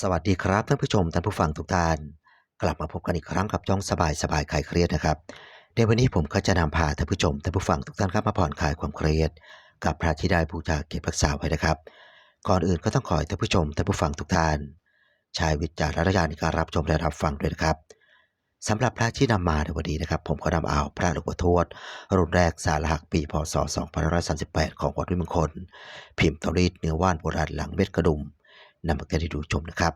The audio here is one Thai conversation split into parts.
สวัสดีครับท่านผู้ชมท่านผู้ฟังทุกท่าน กลับมาพบกันอีกครั้งกับจ้องสบายสบายคลายเครียดนะครับ ในวันนี้ผมก็จะนำพาท่านผู้ชมท่านผู้ฟังทุกท่านครับมาผ่อนคลายความเครียด กับพระธิดาบูชาเก็บรักษาไว้นะครับ ก่อนอื่นก็ต้องขอให้ท่านผู้ชมท่านผู้ฟังทุกท่านใช้วิจารณญาณในการรับชมและรับฟังด้วยนะครับสำหรับพระที่นำมาในวันนี้นะครับ ผมก็นำเอาพระหลวงพ่อทวดรุ่นแรกสารหักปีพศ 2538 ของวัดวิมงคล พิมพ์ตรีดเนื้อว่านโบราณหลังเม็ดกระดุม นำมาให้ดูชมนะครับ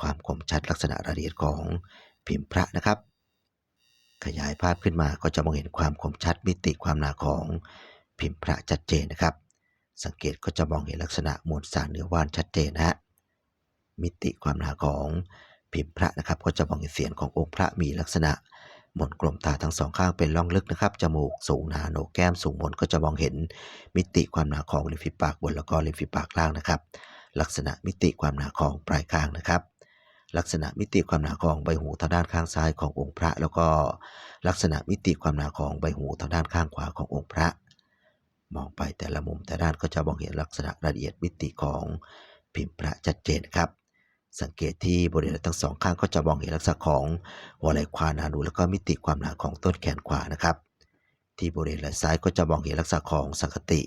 ความคมชัดลักษณะรายละเอียดของพิมพ์พระนะครับ ขยายภาพขึ้นมาก็จะมองเห็นความคมชัดมิติความหนาของพิมพ์พระชัดเจนนะครับ สังเกตก็จะมองเห็นลักษณะมวลสารเนื้อว่านชัดเจนนะฮะมิติความหนาของพิมพ์พระนะครับ ก็จะมองเห็นเสียงขององค์พระมีลักษณะหมนกลมตาทั้งสองข้างเป็นร่องลึกนะครับ จมูกสูงหนาโหนกแก้มสูงบนก็จะมองเห็นมิติความหนาของริมฝีปากบนแล้วก็ริมฝีปากล่างนะครับ ลักษณะมิติความหนาของปลายคางนะครับ ลักษณะมิติความหนาของใบหูทางด้านข้างซ้ายขององค์พระ แล้วก็ลักษณะมิติความหนาของใบหูทางด้านข้างขวาขององค์พระ มองไปแต่ละมุมแต่ด้านก็จะมองเห็นลักษณะรายละเอียดมิติของพิมพ์พระชัดเจนครับ สังเกตที่บริเวณทั้งสองข้างก็จะมองเห็นลักษณะของหัวไหล่ขวาหนานูแล้วก็มิติความหนาของต้นแขนขวานะครับ ที่บริเวณไหล่ซ้ายก็จะมองเห็นลักษณะของสังคติ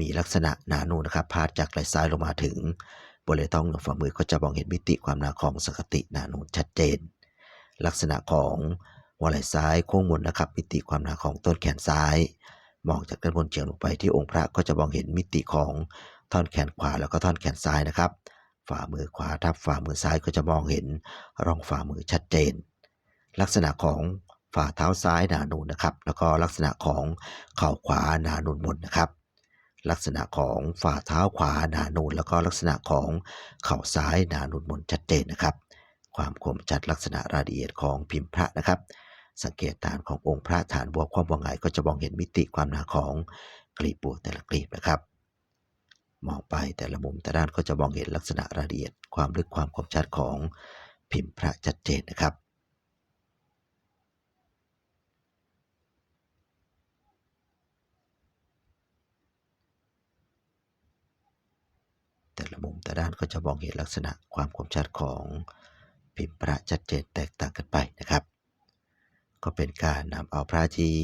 มีลักษณะหนานูนนะครับ พาดจากไหล่ซ้ายลงมาถึง บริเวณท้องเหนือฝ่ามือก็จะมองเห็นมิติความหนาของสังคติหนานูนชัดเจน ลักษณะของหัวไหล่ซ้ายโค้งมนนะครับ มิติความหนาของต้นแขนซ้าย มองจากด้านบนเฉียงลงไปที่องค์พระก็จะมองเห็นมิติของท่อนแขนขวาแล้วก็ท่อนแขนซ้ายนะครับ ฝ่ามือขวาทับฝ่ามือซ้ายก็จะมองเห็นร่องฝ่ามือชัดเจน ลักษณะของฝ่าเท้าซ้ายหนานูนนะครับ แล้วก็ลักษณะของเข่าขวาหนานูนบนนะครับ ลักษณะของฝ่าเท้าขวาหนานูนแล้วก็ลักษณะของเข่าซ้ายหนานูนบนชัดเจนนะครับ ความคมชัดลักษณะรายละเอียดของพิมพ์พระนะครับ สังเกตฐานขององค์พระฐานบวกความว่างไงก็จะมองเห็นมิติความหนาของกลีบบัวแต่ละกลีบนะครับ มองไปแต่ละมุมแต่ด้านก็จะมองเห็นลักษณะรายละเอียด ความลึกความคมชัดของพิมพ์พระชัดเจนนะครับ แต่ละ มุมแต่ด้านก็จะมองเห็นลักษณะความคมชัดของพิมพ์พระชัดเจนแตกต่างกันไปนะครับ ก็เป็นการนำเอาพระที่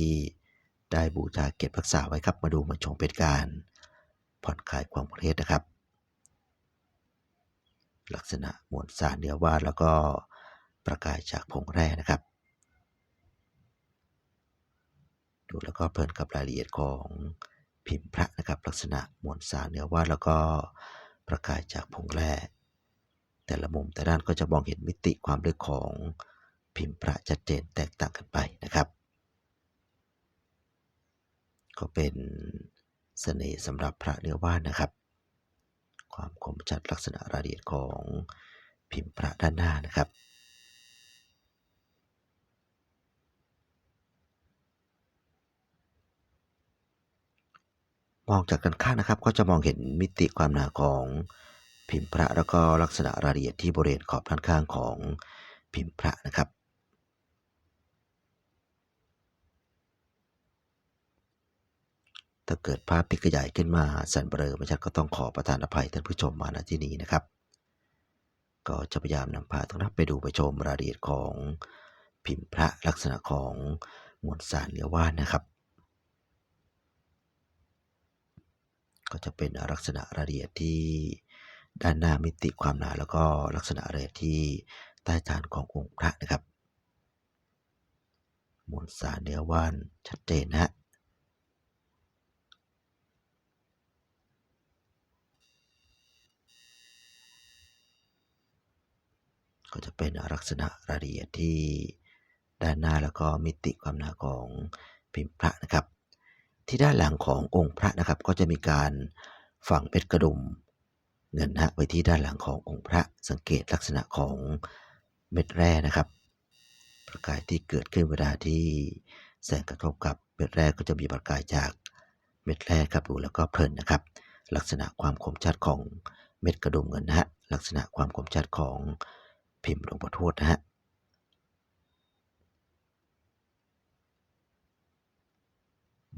ได้บูชาเก็บรักษาไว้ครับมาดูมาชมเป็นการผ่อนคลายความเครียดนะครับ ลักษณะมวลสารเนื้อว่านแล้วก็ประกายจากผงแร่นะครับ ดูแล้วก็เพลินกับรายละเอียดของพิมพ์พระนะครับ ลักษณะมวลสารเนื้อว่านแล้วก็ ประกายจากผงแร่แต่ละมุมแต่ด้านก็จะมองเห็นมิติความลึกของพิมพ์พระชัดเจนแตกต่างกันไปนะครับ ก็เป็นเสน่ห์สำหรับพระเนื้อว่านนะครับ ความคมชัดลักษณะรายละเอียดของพิมพ์พระด้านหน้านะครับ มองจากด้านข้างนะครับ ก็จะมองเห็นมิติความหนาของพิมพ์พระแล้วก็ลักษณะรายละเอียดที่บริเวณขอบด้านข้างของพิมพ์พระนะครับ ถ้าเกิดภาพพิกขยายขึ้นมาสันเบลอม่ชัดก็ต้องขอประทานอภัยท่านผู้ชมมาณที่นี้นะครับ ก็จะพยายามนำพาทุกท่านไปดูไปชมรายละเอียดของพิมพ์พระลักษณะของมวลสารเนื้อว่านนะครับ ก็จะเป็นลักษณะรายละเอียดที่ด้านหน้ามิติความหนา แล้วก็ลักษณะรายละเอียดที่ใต้ฐานขององค์พระนะครับมวลสารเนื้อว่านชัดเจนนะฮะก็จะเป็นลักษณะรายละเอียดที่ด้านหน้าแล้วก็มิติความหนาของพิมพ์พระนะครับ ที่ด้านหลังขององค์พระนะครับ ก็จะมีการฝังเพชรกระดุมเงินนะไว้ที่ด้านหลังขององค์พระสังเกตลักษณะของเม็ดแร่นะครับ ประกายที่เกิดขึ้นเวลาที่แสงกระทบกับเม็ดแร่ก็จะมีประกายจากเม็ดแร่ครับดูแล้วก็เพลินนะครับ ลักษณะความคมชัดของเม็ดกระดุมเงินนะฮะลักษณะความคมชัดของพิมพ์หลวงพ่อทวดนะฮะ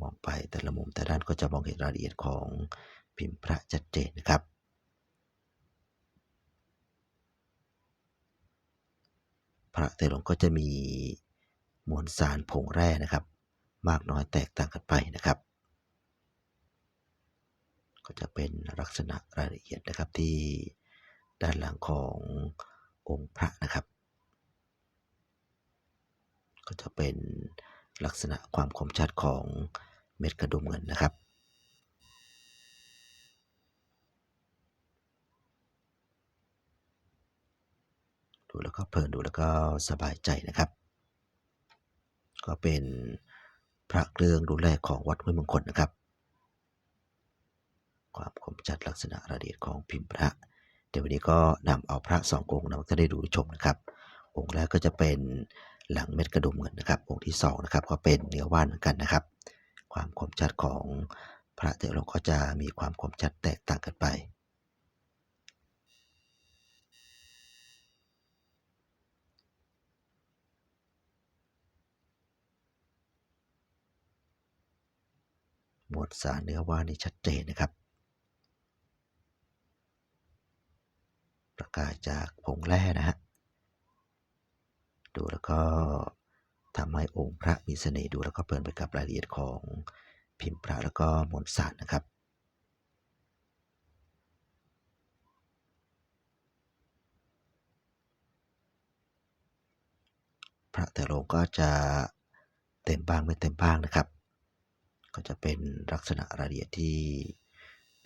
มองไปแต่ละมุมแต่ด้านก็จะมองเห็นรายละเอียดของพิมพ์พระชัดเจนนะครับพระแต่ลงก็จะมีมวลสารผงแร่นะครับ มากน้อยแตกต่างกันไปนะครับ ก็จะเป็นลักษณะรายละเอียดนะครับที่ด้านหลังขององค์พระนะครับ ก็จะเป็นลักษณะความคมชัดของ เม็ดกระดุมเงินนะครับดูแล้วก็เพลินดูแล้วก็สบายใจนะครับ ก็เป็นพระเครื่องรุ่นแรกของวัดห้วยมงคลนะครับ ความคมชัดลักษณะระเอียดของพิมพ์พระ เดี๋ยววันนี้ก็นำเอาพระสององค์นำมาได้ดูชมนะครับ องค์แรกก็จะเป็นหลังเม็ดกระดุมเงินนะครับ องค์ที่สองนะครับก็เป็นเนื้อว่านเหมือนกันนะครับ ความคมชัดของพระแต่ลงค์ก็จะมีความคมชัดแตกต่างกันไป หมวดสารเนื้อว่านี่ชัดเจนนะครับ ประกาศจากผงแร่นะฮะ ดูแล้วก็ ทำให้องค์พระมีเสน่ห์ดูแล้วก็เพลินไปกับรายละเอียดของพิมพ์พระแล้วก็มวลสารนะครับพระแต่ลงก็จะเต็มบ้างไม่เต็มบ้างนะครับ ก็จะเป็นลักษณะรายละเอียดที่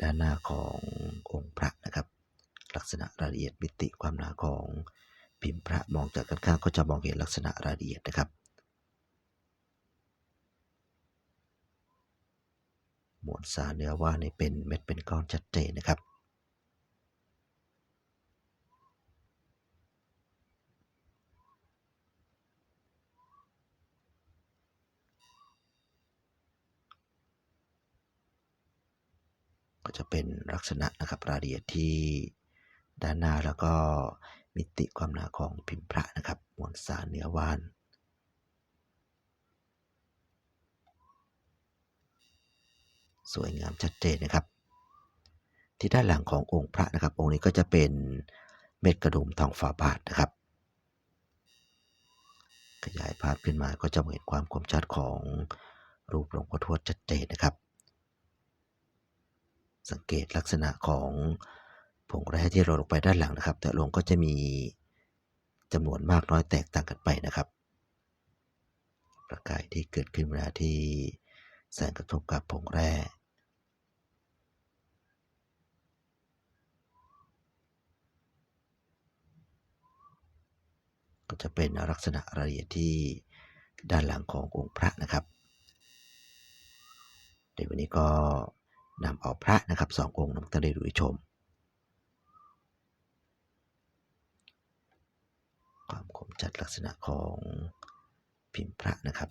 ด้านหน้าขององค์พระนะครับ ลักษณะรายละเอียดมิติความหนาของพิมพ์พระมองจากด้านข้างก็จะมองเห็นลักษณะรายละเอียดนะครับ มวลสารเนื้อว่านี่เป็นเม็ดเป็นก้อนชัดเจนนะครับก็จะเป็นลักษณะนะครับรายละเอียดที่ด้านหน้าแล้วก็มิติความหนาของพิมพ์พระนะครับมวลสารเนื้อว่าน สวยงามชัดเจนนะครับ ที่ด้านหลังขององค์พระนะครับ องค์นี้ก็จะเป็นเม็ดกระดุมทองฝาบาทนะครับ ขยายภาพขึ้นมาก็จะเห็นความคมชัดของรูปหลวงพ่อทวดชัดเจนนะครับ สังเกตลักษณะของผงแร่ที่เราลงไปด้านหลังนะครับ แต่ลงก็จะมีจำนวนมากน้อยแตกต่างกันไปนะครับ ประกายที่เกิดขึ้นเวลาที่แสงกระทบกับผงแร่ ก็จะเป็นลักษณะรายละเอียดที่ด้านหลังขององค์พระนะครับเดี๋ยววันนี้ก็นำเอาพระนะครับสององค์นำมาได้ดูชม ความคมชัดลักษณะของพิมพ์พระนะครับ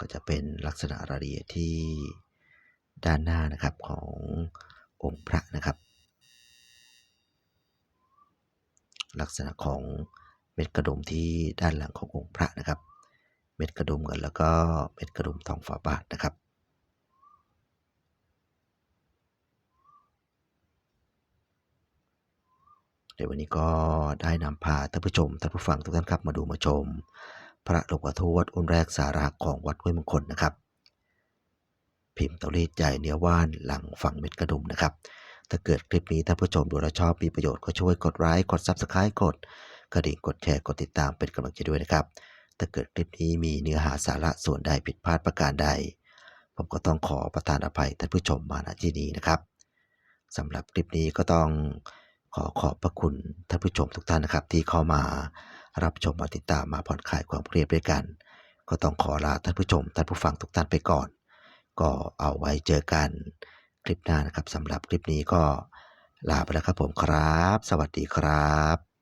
ก็จะเป็นลักษณะรายละเอียดที่ด้านหน้านะครับขององค์พระนะครับ ลักษณะของเม็ดกระดุมที่ด้านหลังขององค์พระนะครับ เม็ดกระดุมเงินแล้วก็เม็ดกระดุมทองฝาบาทนะครับเดี๋ยววันนี้ก็ได้นำพาท่านผู้ชมท่านผู้ฟังทุกท่านครับมาดูมาชม พระหลวงพ่อทวดองค์แรกสาระของวัดห้วยมงคลนะครับ พิมพ์ตัวเลขใหญ่เนื้อว่านหลังฝั่งเม็ดกระดุมนะครับ ถ้าเกิดคลิปนี้ท่านผู้ชมดูแล้วชอบมีประโยชน์ก็ช่วยกดไลค์กด Subscribe กดกระดิ่งกดแชร์กดติดตามเป็นกำลังใจด้วยนะครับ ถ้าเกิดคลิปนี้มีเนื้อหาสาระส่วนใดผิดพลาดประการใด ผมก็ต้องขอประทานอภัยท่านผู้ชมมาณที่นี้นะครับสำหรับคลิปนี้ก็ต้องขอขอบพระคุณท่านผู้ชมทุกท่านนะครับ ที่เข้ามารับชมมาติดตามมาผ่อนคลายความเครียดด้วยกัน ก็ต้องขอลาท่านผู้ชมท่านผู้ฟังทุกท่านไปก่อน ก็เอาไว้เจอกัน คลิปหน้านะครับสำหรับคลิปนี้ก็ลาไปแล้วครับผมครับ สวัสดีครับ